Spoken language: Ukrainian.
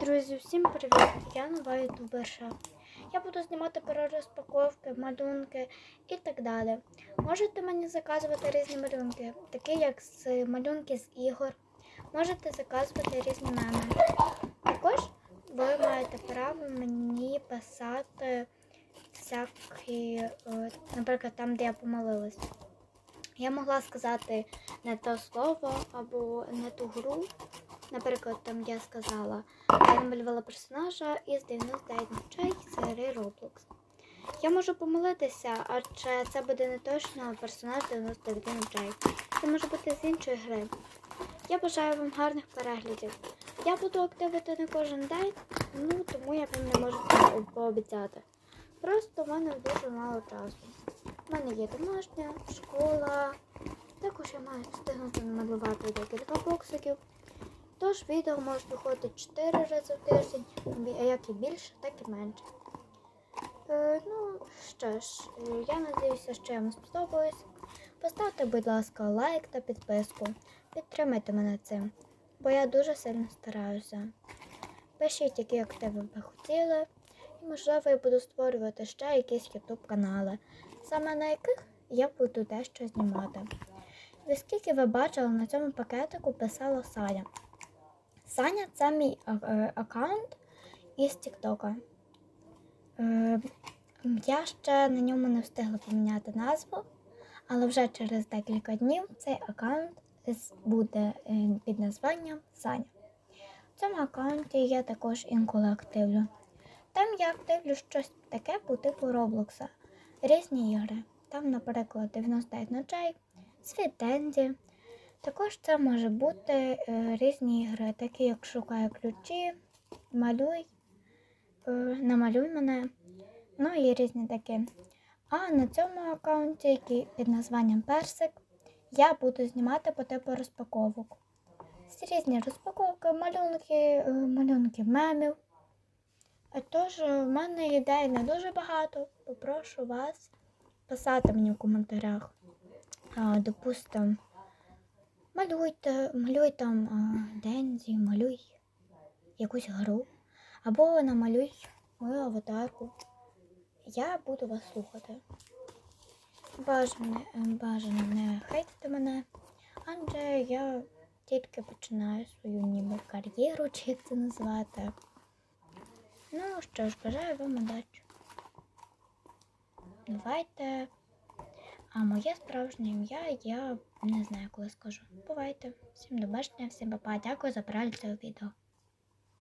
Друзі, всім привіт! Я нова ютуберша. Я буду знімати про розпаковки, малюнки і так далі. Можете мені заказувати різні малюнки, такі як з малюнки з ігор. Можете заказувати різні меми. Також ви маєте право мені писати всякі, е, наприклад, там, де я помилилась. Я могла сказати не те слово або не ту гру. Наприклад, там я сказала, я намалювала персонажа із 99 ночей серії Roblox. Я можу помилитися, адже це буде не точно персонаж 99 ночей. Це може бути з іншої гри. Я бажаю вам гарних переглядів. Я буду активити не кожен день, ну тому я вам не можу пообіцяти. Просто в мене дуже мало часу. У мене є домашня, школа. Також я маю встигнути намалювати декілька боксиків. Тож відео може виходити 4 рази в тиждень, а як і більше, так і менше. Е, ну що ж, е, я надіюся, що я вам сподобалось. Поставте, будь ласка, лайк та підписку. Підтримайте мене цим, бо я дуже сильно стараюся. Пишіть, які активи ви хотіли, і можливо я буду створювати ще якісь YouTube канали, саме на яких я буду дещо знімати. Ви скільки ви бачили на цьому пакетику писала Саня. Саня це мій е, аккаунт із Тіктока. Е, я ще на ньому не встигла поміняти назву, але вже через декілька днів цей аккаунт буде е, під названням Саня. В цьому аккаунті я також інколи активлю. Там я активлю щось таке по типу Роблокса, різні ігри. Там, наприклад, 99 ночей, світ Денді. Також це може бути е, різні ігри, такі як Шукай ключі, малюй, е, намалюй мене, ну і різні такі. А на цьому аккаунті, який під названням Персик, я буду знімати по типу розпаковок. З різні розпаковки, малюнки, е, малюнки мемів. Тож в мене ідей не дуже багато. Попрошу вас писати мені в коментарях. А, допустим, малюйте, малюй там Дензі, малюй якусь гру. Або намалюй мою аватарку. Я буду вас слухати. Бажано, бажано не хейтити мене, адже я тільки починаю свою ніби кар'єру, чи як це назвати. Ну що ж, бажаю вам удачі. Давайте. А моє справжнє ім'я я не знаю, коли скажу. Бувайте. Всім до бачення, всім папа. Дякую за перегляд цього відео.